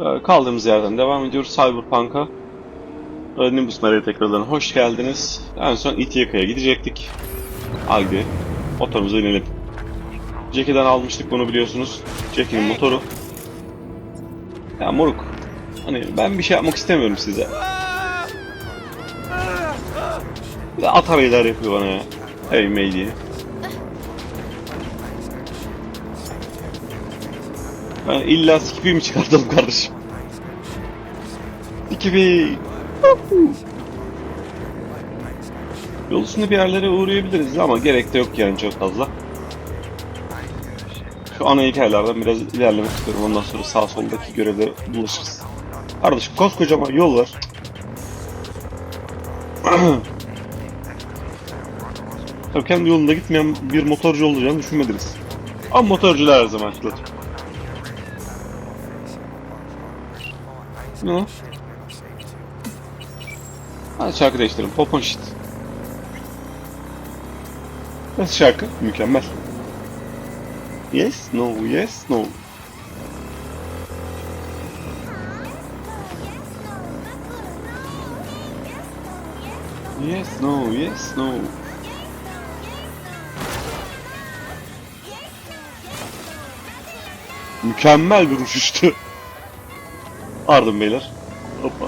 Ee, Kaldığımız yerden devam ediyoruz Cyberpunk'a. Ee, Nimbus Maria tekrardan hoş geldiniz. En son Ithaca'ya gidecektik. Haydi motorumuza inelim. Jackie'den almıştık bunu biliyorsunuz. Jackie'nin motoru. Ya moruk. Hani ben bir şey yapmak istemiyorum size. Bir de at yapıyor bana ya. Hey diye. Ben illa Skippy'yi mi çıkartalım kardeşim? Skippy! Yol üstünde bir yerlere uğrayabiliriz ama gerek de yok yani çok fazla. Şu ana hikayelerden biraz ilerlemek istiyorum. Ondan sonra sağ soldaki görevlere bulaşırız. Kardeşim koskocaman yol var. Tabii kendi yolunda gitmeyen bir motorcu olacağını düşünmediniz. Ama motorcular her zaman haklı. Ne? Hadi şarkı değiştirelim. Pop on shit. Nasıl şarkı? Mükemmel. Yes, no, yes, no. Yes, no, yes, no. Mükemmel bir uçuştu. Ardım beyler. Hoppa.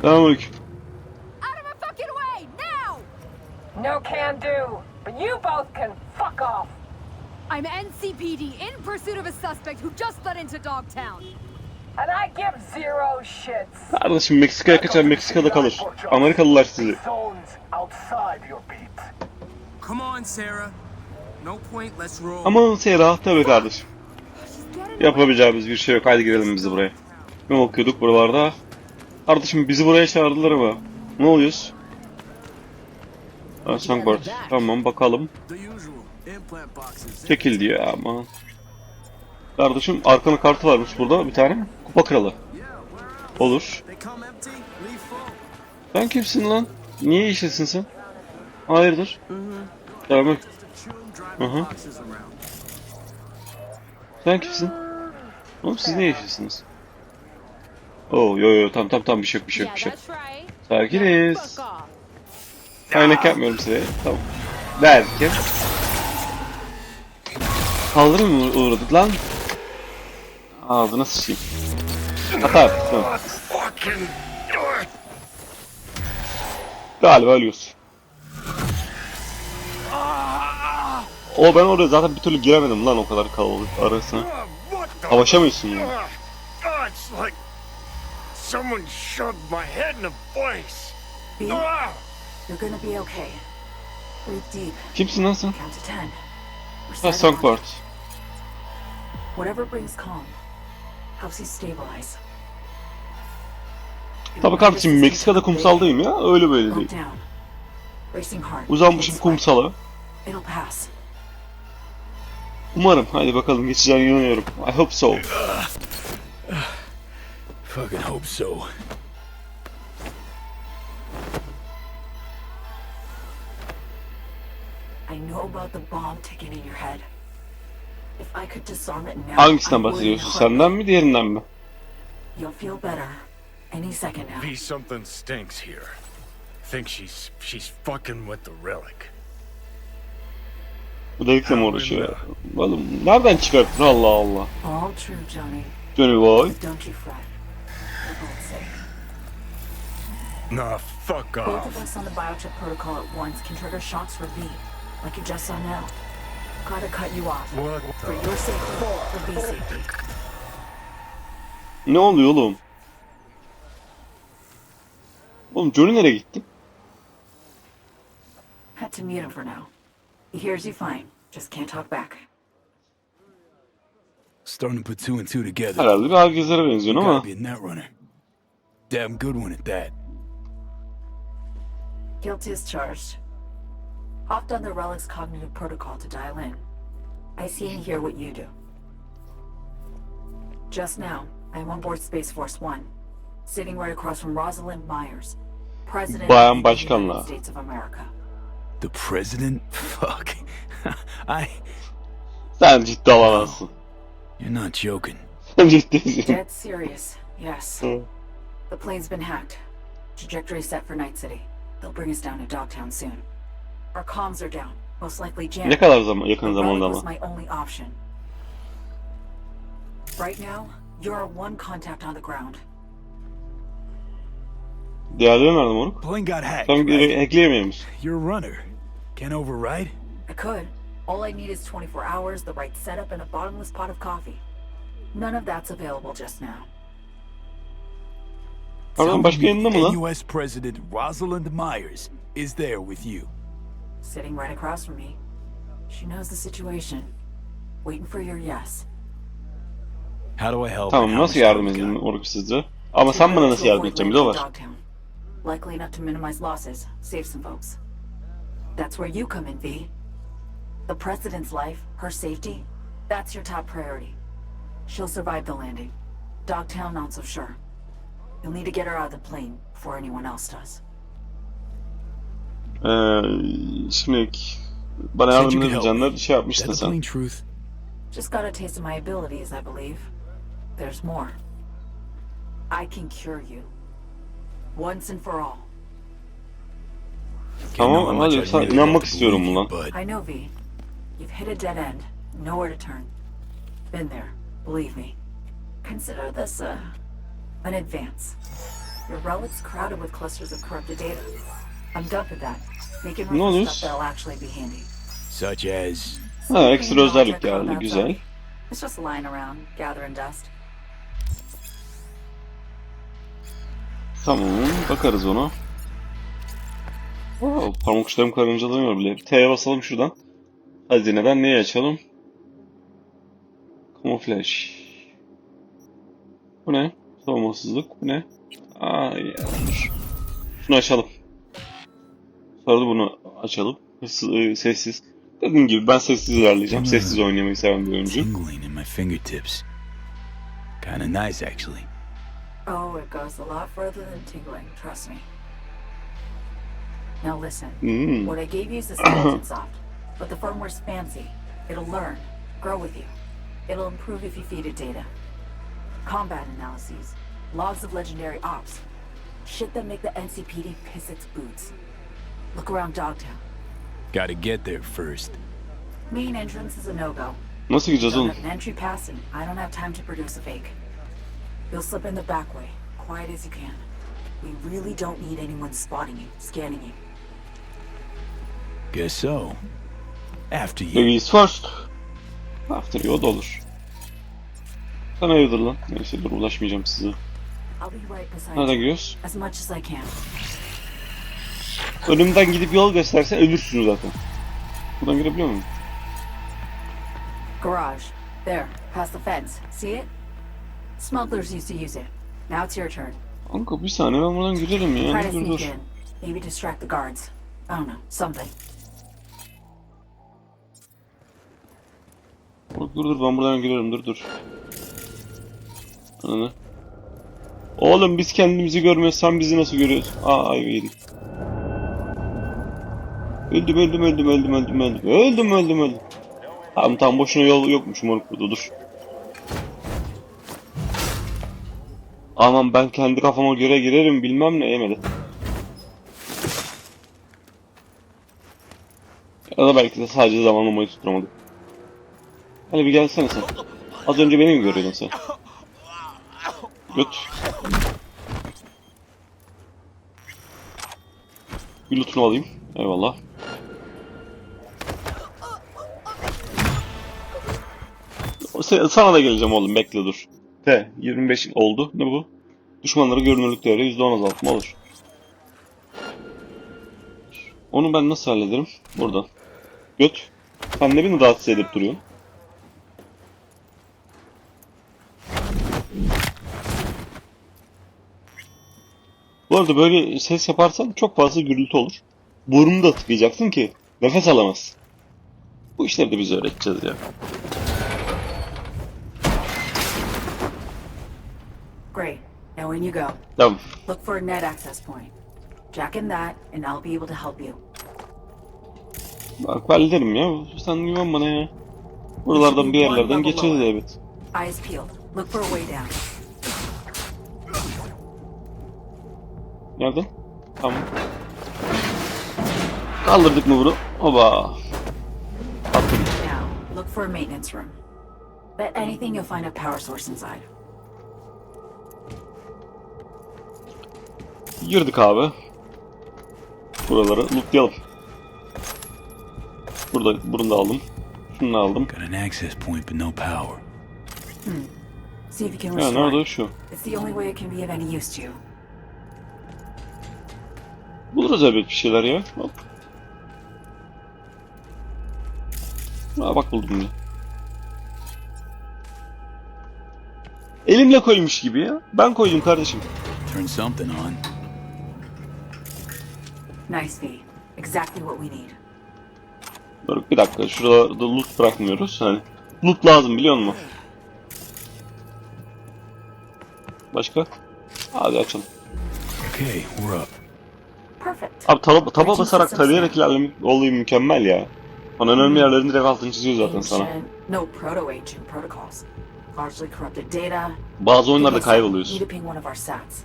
Selamünaleyküm. Out of my fucking way, now! No can do, but you both can fuck off. I'm NCPD in pursuit of a suspect who just fled into Dogtown. And I give zero shits. Kardeşim Meksika'ya kaçan Meksika'da kalır. Amerikalılar sizi. Zones outside your beat. Come on, Sarah. Aman Seyra tabii kardeşim. Yapabileceğimiz bir şey yok. Haydi girelim biz buraya. Ne okuyorduk buralarda? Kardeşim bizi buraya çağırdılar ama. Ne oluyoruz? Ha, Songboard. Tamam bakalım. Çekil diyor ama. Kardeşim arkana kartı varmış burada bir tane. Kupa kralı. Olur. Sen kimsin lan? Niye işlesin sen? Hayırdır? Tamam. Around. Sen kimsin? Oğlum siz ne yaşıyorsunuz? Oo yo yo tam tam tam bir şey yok bir şey yok bir şey yok. Sakiniz. Kaynak yapmıyorum size. Tamam. Derken. Kaldırım mı uğradık lan? Ağzına sıçayım. Atar. Tamam. Fucking do it! Galiba ölüyorsun. O ben oraya zaten bir türlü giremedim lan o kadar kalabalık arasına. The? Savaşamıyorsun yani. Like someone shoved my head in. B, Ah! you're gonna be okay. Breathe deep. Kimsin lan sen? Ha Songbird. on- Whatever brings calm helps you stabilize. Tabii kardeşim Meksika'da kumsaldayım ya öyle böyle değil. Uzanmışım kumsala. It'll pass. Umarım. Hadi bakalım geçeceğine inanıyorum. I hope so. Fucking hope so. I know about the bomb ticking in your head. If I could disarm it now, Hangisinden bahsediyorsun? Senden mi diğerinden mi? You'll feel better any second now. V, something stinks here. Think she's she's fucking with the relic. Bu delikle mi uğraşıyor? ya? Oğlum nereden çıkarttın Allah Allah. Johnny. Boy. Both. Nah, fuck Both off. of us on the biochip protocol at once can trigger shocks for V, like you just saw now. Gotta cut you off. What For the? your sake, for V's safety. Ne oluyor oğlum? Oğlum Johnny nereye gitti? Had to mute him for now. He hears you fine, just can't talk back. Starting to put two and two together. Herhalde bir herkeslere benziyorsun ama. Gotta be a net runner. Damn good one at that. Guilty is charged. Hopped on the Relic's cognitive protocol to dial in. I see and hear what you do. Just now, I'm on board Space Force One, sitting right across from Rosalind Myers, President Bayan of the United States of America. The president? Fuck. I. Sen ciddi olamazsın. You're not joking. Sen ciddisin. Dead serious, yes. The plane's been hacked. Trajectory set for Night City. They'll bring us down to Dogtown soon. Our comms are down, most likely jammed. ne kadar zaman yakın The zamanda ama. my only option. Right now, you're our one contact on the ground. Diğerleri nerede moruk? Plane got hacked. Sen right? You're a runner. Can't override? I could. All I need is 24 hours, the right setup, and a bottomless pot of coffee. None of that's available just now. Pardon başka yanında mı lan? US President Rosalind Myers is there with you. Sitting right across from me. She knows the situation. Waiting for your yes. How do I help? Tamam how nasıl yardım edeyim got? moruk sizce? Ama sen bana nasıl yardım edeceksin bir de var. Dogtown. Likely enough to minimize losses, save some folks. That's where you come in, V. The President's life, her safety, that's your top priority. She'll survive the landing. Dogtown, not so sure. You'll need to get her out of the plane before anyone else does. Ee, şimdi bana Said yardım you could help edeceğinler me. şey Is yapmıştın the sen. truth? Just got a taste of my abilities, I believe. There's more. I can cure you. Once and for all. Tamam, sen- really inanmak istiyorum buna. I know, V. You've hit a dead end. Nowhere to turn. Been there. Believe me. Consider this, uh, an advance. Your relic's crowded with clusters of corrupted data. I'm done with that. Making room Ne stuff that'll actually be handy. such as Ha ekstra özellik geldi güzel. It's just lying around, gathering dust. Tamam bakarız ona. Wow, parmak uçlarım karıncalanıyor bile. T'ye basalım şuradan. Hazineden neyi açalım? Kamuflaj. Bu ne? Savunmasızlık. Bu ne? Aa ya dur. Şunu açalım. Sonra da bunu açalım. Hırsız, e, sessiz. Dediğim gibi ben sessiz ilerleyeceğim. Sessiz oynamayı seven bir oyuncuyum. tingling in my fingertips. Kinda nice, actually. Oh, it goes a lot further than tingling, trust me. Now listen. Hmm. What I gave you is the skeleton soft, but the firmware's fancy. It'll learn, grow with you. It'll improve if you feed it data. Combat analyses, logs of legendary ops, shit that make the NCPD piss its boots. Look around Dogtown. Gotta get there first. Main entrance is a no-go. Nasıl gideceğiz Don't oğlum? have an entry pass, and I don't have time to produce a fake. You'll slip in the back way, quiet as you can. We really don't need anyone spotting you, scanning you. Guess so. After you. Ladies first. After you o da olur. Sen hayırdır lan? Neyse dur ulaşmayacağım size. I'll be right beside Nereden you, gidiyoruz? as much as I can. Önümden gidip yol göstersen ölürsün zaten. Buradan girebiliyor muyum? Garage. There, past the fence. See it? Smugglers used to use it. Now it's your turn. Kanka bir saniye ben buradan girerim ya. Try to Dur sneak in. Maybe distract the guards. I don't know, something. Dur dur dur ben buradan girerim dur dur. Ananı. Oğlum biz kendimizi görmüyoruz sen bizi nasıl görüyorsun? Aa ayva yedik. Öldüm öldüm öldüm öldüm öldüm öldüm öldüm öldüm öldüm. Tamam tamam boşuna yol yokmuş moruk burada dur. Aman ben kendi kafama göre girerim bilmem ne yemedi. Ya da belki de sadece zamanlamayı tutturamadık. Hadi bir gelsene sen. Az önce beni mi görüyordun sen? Göt. Bir lootunu alayım. Eyvallah. Sana da geleceğim oğlum bekle dur. T 25 oldu. Ne bu? Düşmanları görünürlük değeri %10 azaltma olur. Onu ben nasıl hallederim? Buradan. Göt. Sen ne beni rahatsız edip duruyorsun? Bu arada böyle ses yaparsan çok fazla gürültü olur. Burnunu da tıkayacaksın ki nefes alamazsın. Bu işleri de biz öğreteceğiz ya. Great. Now in you go. Tamam. Look for a net access point. Jack in that, and I'll be able to help you. Bak ben derim ya. Sen güven bana ya. Buralardan bir yerlerden geçeriz evet. Eyes peeled. Look for a way down. Nereden? Tamam. Kaldırdık mı bunu? Oba. Attım. Now, look for a maintenance room. Bet anything you'll find a power source inside. Girdik abi. Buraları lootlayalım. Burada, bunu da aldım. Şunu da aldım. Got an access point, but no power. See if you can Ya restore nerede o it. şu? It's the only way it can be of any use to you. Buluruz elbet bir şeyler ya. Hop. Aa bak buldum ya. Elimle koymuş gibi ya. Ben koydum kardeşim. Turn something on. Nice, V. Exactly what we need. Dur bir dakika şurada loot bırakmıyoruz. Hani loot lazım biliyor musun? Başka? Hadi açalım. Okay, we're up. Abi taba, taba basarak tarayarak ilerlemek olayı mükemmel ya. Hani önemli yerlerin direkt altını çiziyor zaten sana. Bazı oyunlarda kayboluyorsun. sats.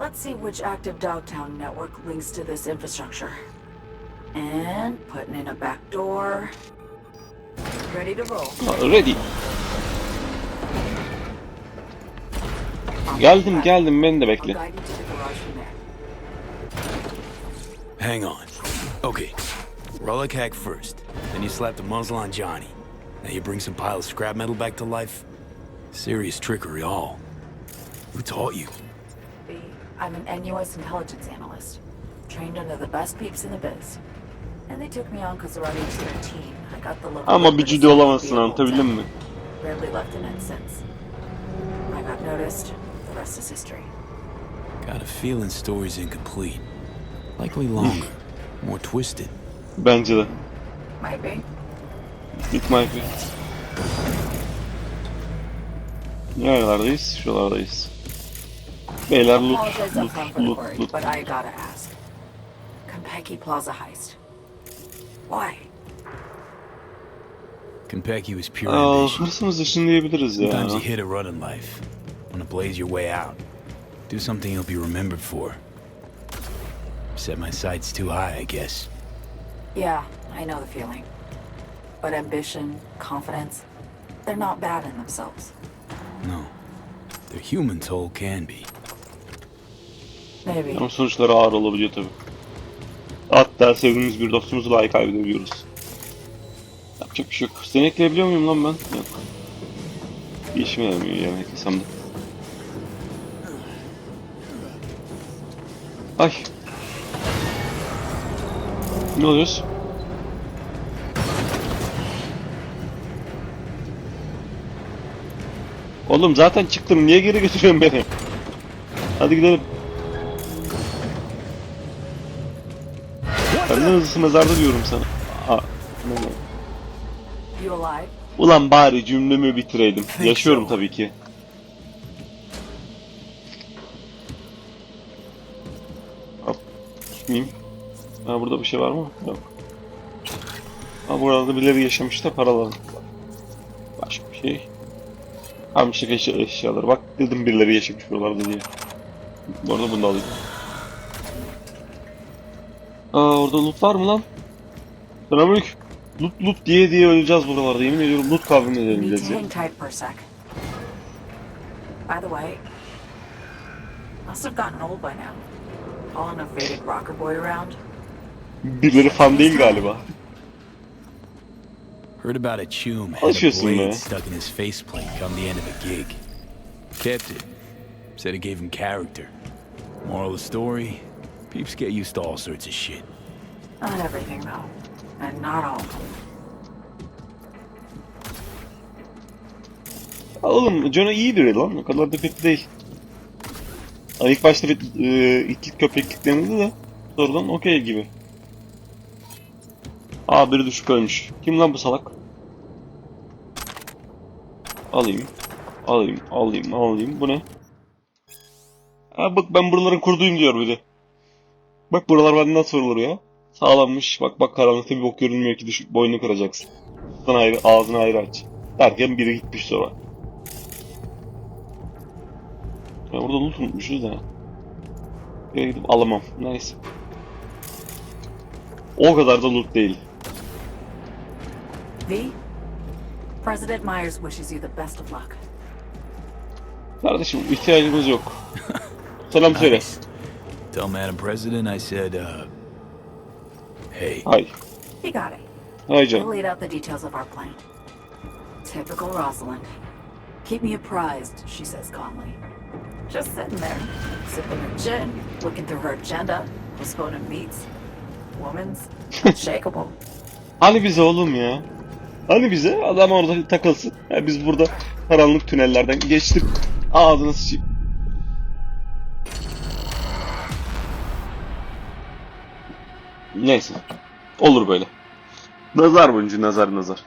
Let's see which active Dogtown network links to this infrastructure. And putting in a backdoor. Ready to roll. Ready. Geldim geldim beni de bekle. Hang on. Okay. Relic hack first. Then you slap the muzzle on Johnny. Now you bring some pile of scrap metal back to life. Serious trickery all. Who taught you? B, I'm an NUS intelligence analyst. Trained under the best peeps in the biz. And they took me on because around age 13, I got the local... Ama bir liberty cüde to olamazsın be able anlatabildim to- mi? Rarely left in it since. I got noticed. The rest is history. Got a feeling story's incomplete. Likely longer. More twisted. Bence de. Might be. It might be. Nerelerdeyiz? Şuralardayız. Beyler loot, Apologize loot, upfront for the loot, loot. but I gotta ask. Compeki Plaza heist. Why? Konpeki was pure Aa, ambition. hırsımız için diyebiliriz ya. Sometimes you hit a run in life. Wanna blaze your way out. Do something you'll be remembered for. Set my sights too high, I guess. Yeah, I know the feeling. But ambition, confidence, they're not bad in themselves. No. Their human toll can be. Maybe. Ama sonuçları ağır olabiliyor tabi. Hatta sevdiğimiz bir dostumuzu dahi kaybedebiliyoruz. Yapacak bir şey yok. Seni ekleyebiliyor muyum lan ben? Yok. Bir işime yaramıyor yani eklesem de. Ay. Ne oluyoruz? Oğlum zaten çıktım. Niye geri götürüyorsun beni? Hadi gidelim. Benden hızlısı mezarda diyorum sana. Aa? Ulan bari cümlemi bitireydim. Yaşıyorum tabii ki. Hop. Tutmayayım. Ha burada bir şey var mı? Yok. Ha burada birileri yaşamış da paralar. Başka bir şey. Almışlık eşya, eşyaları. Bak dedim birileri yaşamış buralarda diye. Bu arada bunu da alayım. Aa orada loot var mı lan? Selamünaleyküm. Loot loot diye diye öleceğiz buralarda. Yemin ediyorum loot need edemeyeceğiz ya. By the way, must have gotten old by now. Hauling a faded rocker boy around. Birileri fan değil galiba. Heard about a chum had a Alışıyorsun be. blade stuck in his faceplate come the end of a gig. Kept it. Said it gave him character. Moral of the story, peeps get used to all sorts of shit. Not everything though. And not all. Oğlum John'a iyi biri lan. O kadar da kötü değil. Hani ilk başta bir e, itlik köpeklik denildi de sonradan okey gibi. Aa biri düşük ölmüş. Kim lan bu salak? Alayım. Alayım, alayım, alayım. Bu ne? Ha bak ben buraların kurduyum diyor biri. Bak buralar benden nasıl vurulur ya. Sağlanmış. Bak bak karanlıkta bir bok görünmüyor ki düş boynunu kıracaksın. Ağzını ayrı, ağzını ayrı aç. Derken biri gitmiş sonra. Ya burada loot unutmuşuz da. Buraya gidip alamam. Neyse. O kadar da loot değil. V? President Myers wishes you the best of luck. Kardeşim ihtiyacımız yok. Selam söyle. Nice. Tell Madam President I said, uh... Hey. Hay. You got it. Hay We'll canım. laid out the details of our plan. Typical Rosalind. Keep me apprised, she says calmly. Just sitting there, sipping her gin, looking through her agenda, postponing meets. Woman's unshakable. Hani bize oğlum ya? Hani bize? Adam orada takılsın. Ya biz burada karanlık tünellerden geçtik. Ağzına sıçayım. Neyse. Olur böyle. Nazar boncuğu nazar nazar.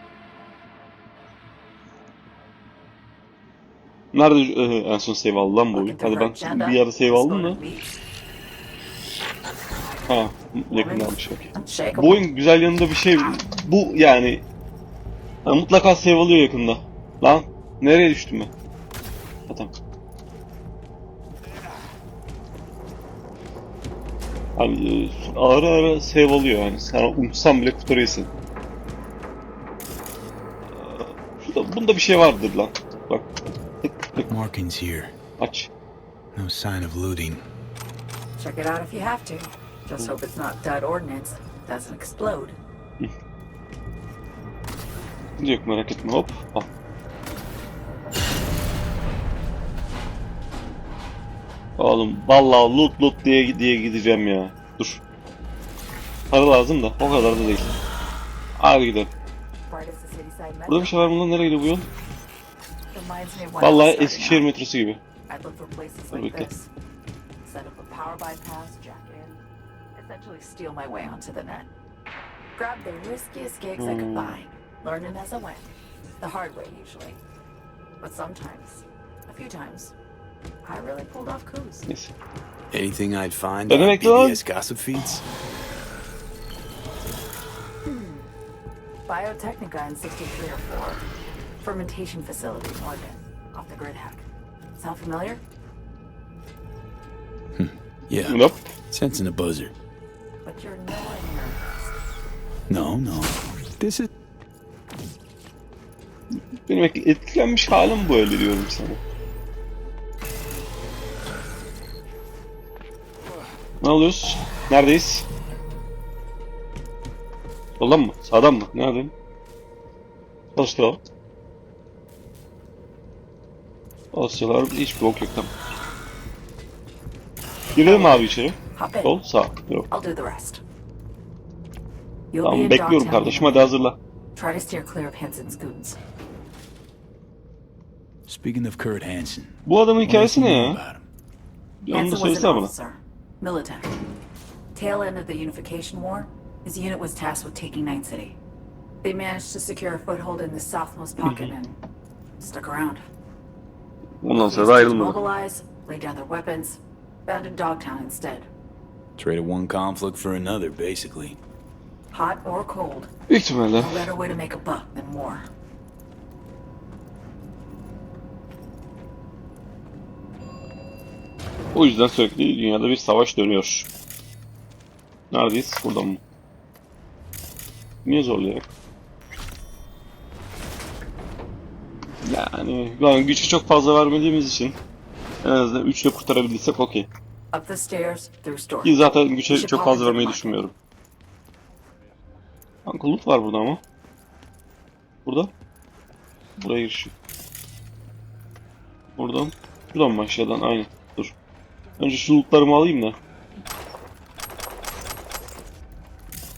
Nerede e, en son save aldı lan bu oyun? Hadi ben bir yerde save aldım meets. Ha, yakındanmış okey. Bu oyun güzel yanında bir şey bu yani Ha, mutlaka save alıyor yakında. Lan nereye düştüm ben? Ha, tamam. Hani ara ara save alıyor yani. Sen unutsan bile kurtarıyorsun. Ee, Şurada, bunda bir şey vardır lan. Bak. Tık tık Markings here. aç. No sign of looting. Check it out if you have to. Just hope it's not dead ordnance. Doesn't explode. Yok merak etme hop. Al. Oğlum vallahi loot loot diye diye gideceğim ya. Dur. Para lazım da o kadar da değil. Hadi gidelim. Burada bir şey var lan? Nereye gidiyor bu yol? Vallahi Eskişehir metrosu gibi. Jack in, essentially steal my way onto the net. Grab the riskiest gigs I could. Buy, learning as I went. The hard way usually. But sometimes, a few times, I really pulled off coups. Neyse. Anything I'd find Ne on? BBS gossip feeds? Hmm. Biotechnica in 63 or 4. Fermentation facility, Morgan. Off the grid hack. Sound familiar? Hmm. Yeah. Nope. Sensing a buzzer. But you're nowhere near. No, no. This is... Benim et- etkilenmiş halim böyle diyorum sana. Ne alıyoruz? Neredeyiz? Soldan mı? Sağdan mı? Nereden? Başka. Asyalar hiçbir bok yok tamam. Girelim abi içeri. Sol, sağ. Yok. Tamam bekliyorum kardeşim hadi hazırla. Try to steer clear of Hansen's goons. Speaking of Kurt Hansen. Bu adamın hikayesi ne what ya? else do you know about him? Bir onu da söylesene an bana. militant. Tail end of the Unification War, his unit was tasked with taking Night City. They managed to secure a foothold in the southmost pocket and stuck around. Ondan sonra ayrılmadı. Mobilize, lay down their weapons, abandoned Dogtown instead. Traded one conflict for another, basically. Hot or cold, Büyük ihtimalle. no better way to make a buck than war. O yüzden sürekli dünyada bir savaş dönüyor. Neredeyiz? Buradan mı? Niye zorlayarak? Yani ben gücü çok fazla vermediğimiz için en azından 3'le kurtarabildiysek okey. Ki zaten güce çok fazla vermeyi düşünmüyorum. Kanka loot var burada ama. Burada. Buraya giriş. yok. Buradan. Buradan mı aşağıdan? Aynen. Önce şu lootlarımı alayım da.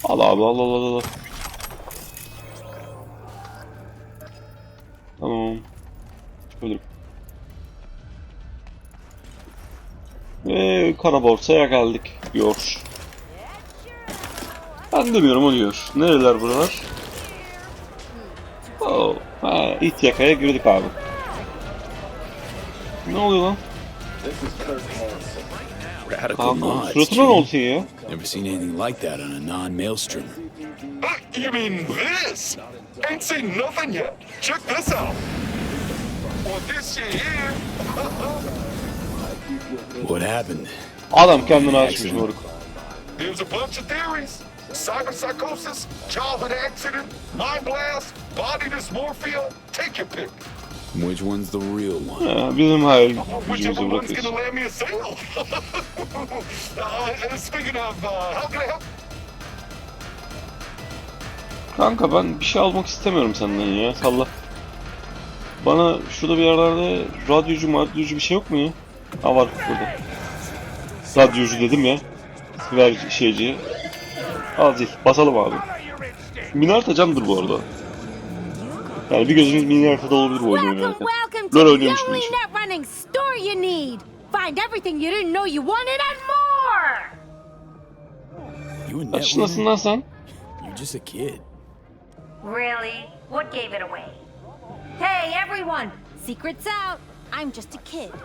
Al abi al al al al. Tamam. Şöyle. Ve kara borsaya geldik diyor. Ben demiyorum o diyor. Nereler buralar? Oh, ha, İtyaka'ya girdik abi. Ne oluyor lan? Radical Kanka mods. suratına ne Jim. oldu ya? Never seen anything like that on a non-maelstrom. Ah, you mean this? Ain't seen nothing yet. Check this out. Well, this shit here. What happened? Adam kendini açmış moruk. There's a bunch of theories. Cyberpsychosis, childhood accident, mind blast, body dysmorphia. Take your pick. Which one's the real one? Ha, bizim hayal one's bırakıyoruz. gonna land me a sale. uh, and speaking of, uh, how can I help? Kanka ben bir şey almak istemiyorum senden ya. Salla. Bana şurada bir yerlerde radyocu madyocu bir şey yok mu ya? Ha var burada. Radyocu dedim ya. Ver şeyci. Al zil. Basalım abi. Minarta camdır bu arada. Yani bir gözünüz Minarta'da olabilir bu oyunu Welcome, oynarken. welcome to LoL the oynuyormuş only gibi. net running store you need. Find everything you didn't know you wanted and more. You a net Kaçındasın runner? lan sen? You're just a kid. Really? What gave it away? Hey, everyone! Secret's out. I'm just a kid.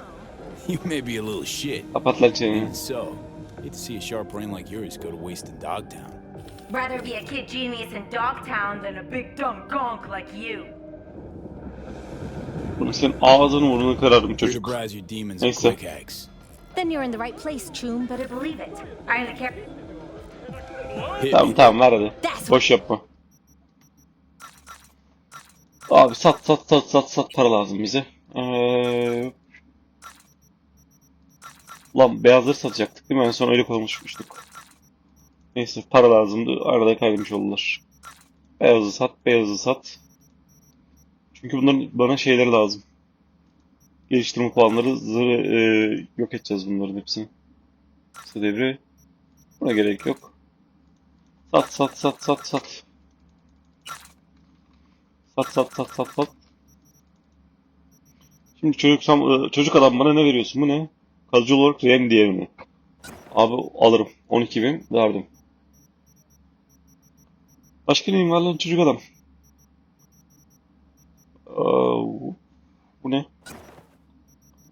You may be a little shit. Kapat lan çeneni. And so, hate to see a sharp brain like yours go to waste in Dogtown. Rather be a kid genius in Dogtown than a big dumb gonk like you. Bunu senin ağzını burnunu to çocuk. Neyse. Then you're in the right place, Choom. Better believe it. The cap. Hit Tamam tamam ver hadi. Boş yapma. Abi sat sat sat sat sat para lazım bize. Ee... Lan beyazları satacaktık değil mi? En son öyle konuşmuştuk. Neyse para lazımdı. Arada kaymış oldular. Beyazı sat, beyazı sat. Çünkü bunların bana şeyleri lazım. Geliştirme puanları zırhı e, yok edeceğiz bunların hepsini. Kısa devre. Buna gerek yok. Sat sat sat sat sat. Sat sat sat sat sat. Şimdi çocuk, e, çocuk adam bana ne veriyorsun bu ne? Kalıcı olarak RAM diğerini. Abi alırım. 12 bin verdim. Başka neyim var lan çocuk adam? Bu ne?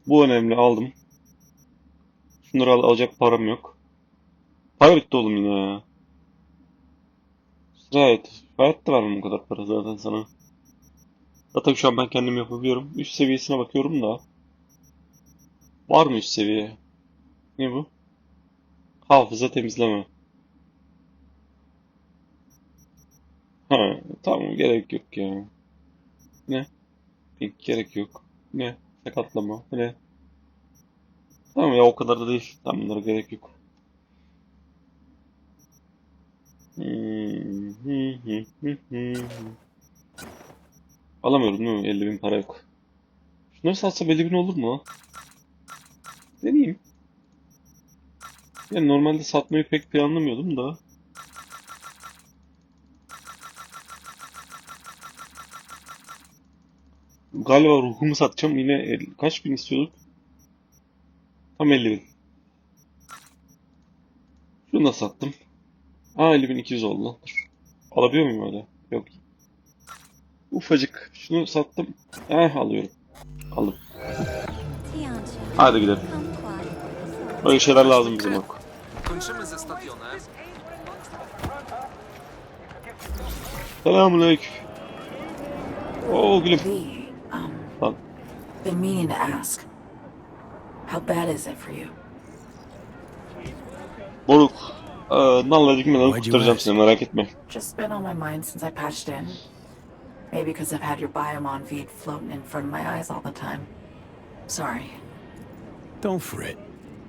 Bu önemli aldım. Şunları al alacak param yok. Para bitti oğlum yine ya. Gayet. Gayet de vermem bu kadar para zaten sana. Zaten şu an ben kendim yapabiliyorum. Üst seviyesine bakıyorum da. Var mı üst seviye? Ne bu? Hafıza temizleme. Ha, tamam gerek yok ya. Ne? Pink gerek yok. Ne? Sakatlama. Ne? Tamam ya o kadar da değil. Tamam bunlara gerek yok. Alamıyorum değil mi? 50 bin para yok. Şunları satsam 50 bin olur mu? Deneyeyim. Yani normalde satmayı pek planlamıyordum da. Galiba ruhumu satacağım. Yine el- kaç bin istiyorduk? Tam 50 bin. Şunu da sattım. Aa 50.200 oldu lan. Dur. Alabiliyor muyum öyle? Yok. Ufacık. Şunu sattım. Eh alıyorum. Aldım. Hadi gidelim. Böyle şeyler lazım ze stadionem. Selamünaleyküm. Oo gülüm. V, been meaning to ask. How bad is it for you? Moruk. Ee, Nalla dikmeden Why'd you kurtaracağım ask? seni merak etme. Just been on my mind since I patched in. Maybe because I've had your Biomon feed floating in front of my eyes all the time. Sorry. Don't fret.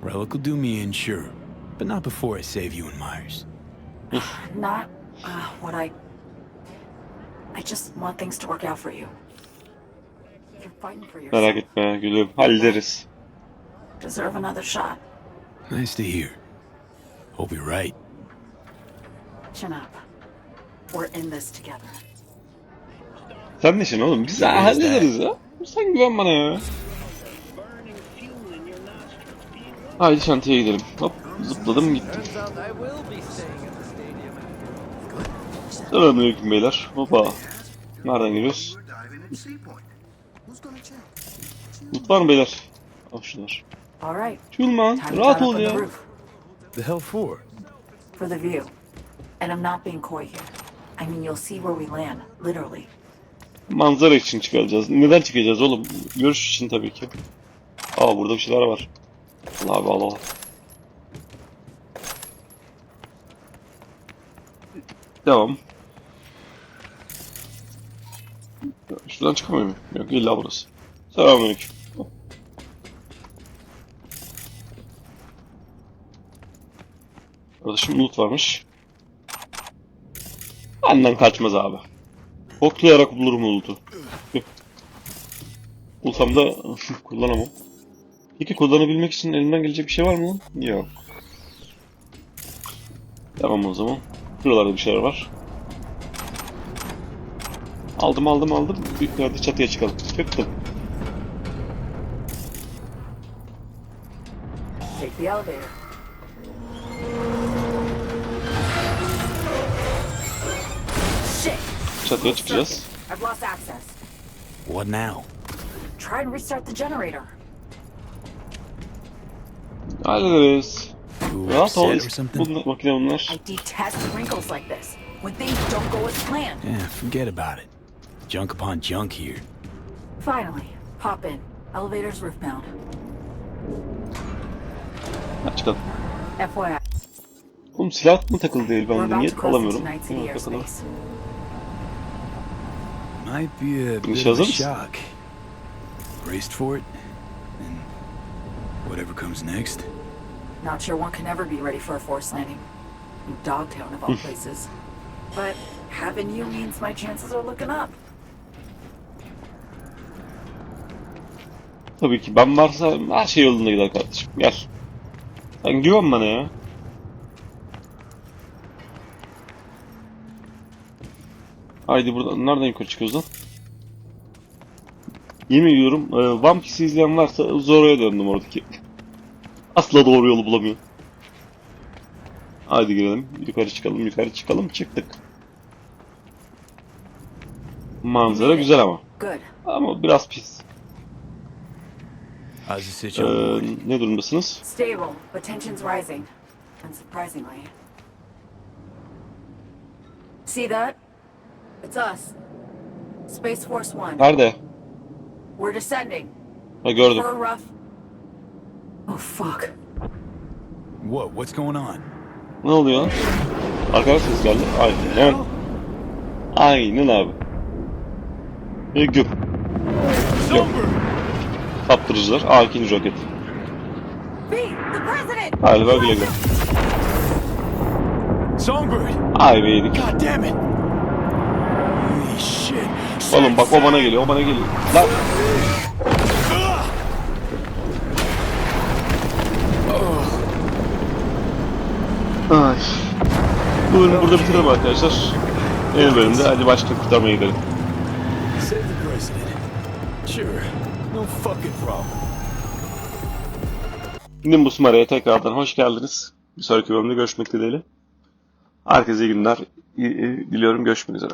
Relic will do me in, sure. But not before I save you and Myers. Not uh, what I. I just want things to work out for you. Merak etme gülüm. Hallederiz. Deserve another shot. Nice to hear. Hope you're right. Chin up. We're in this together. Sen nesin oğlum? Biz hallederiz ya. Sen güven bana ya. Haydi şantiye gidelim. Hop zıpladım gittim. Selamünaleyküm beyler. Hoppa. Nereden geliyoruz? Loot var mı beyler? Al şunlar. All right. To rahat ol ya. the roof. The hell for? For the view. And I'm not being coy here. I mean, you'll see where we land, literally. Manzara için çıkacağız. Neden çıkacağız oğlum? Görüş için tabii ki. Aa burada bir şeyler var. Allah abi Allah. Devam. Şuradan çıkamıyor muyum? Yok illa burası. Selamünaleyküm. Şimdi loot varmış. Benden kaçmaz abi. Hoplayarak bulurum loot'u. Bulsam da kullanamam. Peki kullanabilmek için elimden gelecek bir şey var mı? Yok. Tamam o zaman. Şuralarda bir şeyler var. Aldım aldım aldım. Yukarıda çatıya çıkalım. Çıktım. Take the elevator. Çatıya çıkacağız. I've lost access. What now? Try and restart the generator. Hallederiz. Rahat ol. upset or something? Bunlar, makine bunlar. I detest wrinkles like this. When things don't go as planned. Yeah, forget about it. Junk upon junk here. Finally, hop in. Elevator's roof bound. Hadi çıkalım. FYI, Oğlum silah mı takılı değil bende? Niye alamıyorum? into Night City Hı, takılı. airspace. Might be a bit of a shock. Braced for it, and whatever comes next. Not sure one can ever be ready for a forced landing. In Dogtown, of all places. But having you means my chances are looking up. Tabii ki ben varsa her şey yolunda gider kardeşim. Gel. Sen güven bana ya. Haydi buradan. Nereden yukarı çıkıyoruz lan? Yemin ediyorum e, One Piece izleyen varsa Zoro'ya döndüm oradaki. Asla doğru yolu bulamıyor. Haydi girelim. Yukarı çıkalım, yukarı çıkalım. Çıktık. Manzara güzel ama. Ama biraz pis. Ee, ne durumdasınız? Stable, but tension's rising. Unsurprisingly. See that? It's us. Space Force One. Nerede? We're descending. Ha gördüm. For a rough. Oh fuck. What? What's going on? Ne oluyor ses geldi. Aynen. Aynen abi. E, güm. Yok. Kaptırıcılar. Aa ikinci roket. B, the president! Galiba güle güle. Songbird! Ay be yedik. God damn it! Oğlum bak o bana geliyor, o bana geliyor. Lan. Ay. Bu bölümü burada bitirelim arkadaşlar. Yeni bölümde hadi başka kurtarmaya gidelim. Save the president. Sure. No fucking problem. Nimbus Maria'ya tekrardan hoş geldiniz. Bir sonraki bölümde görüşmek dileğiyle. Herkese iyi günler. İyi- iyi- Diliyorum görüşmek üzere.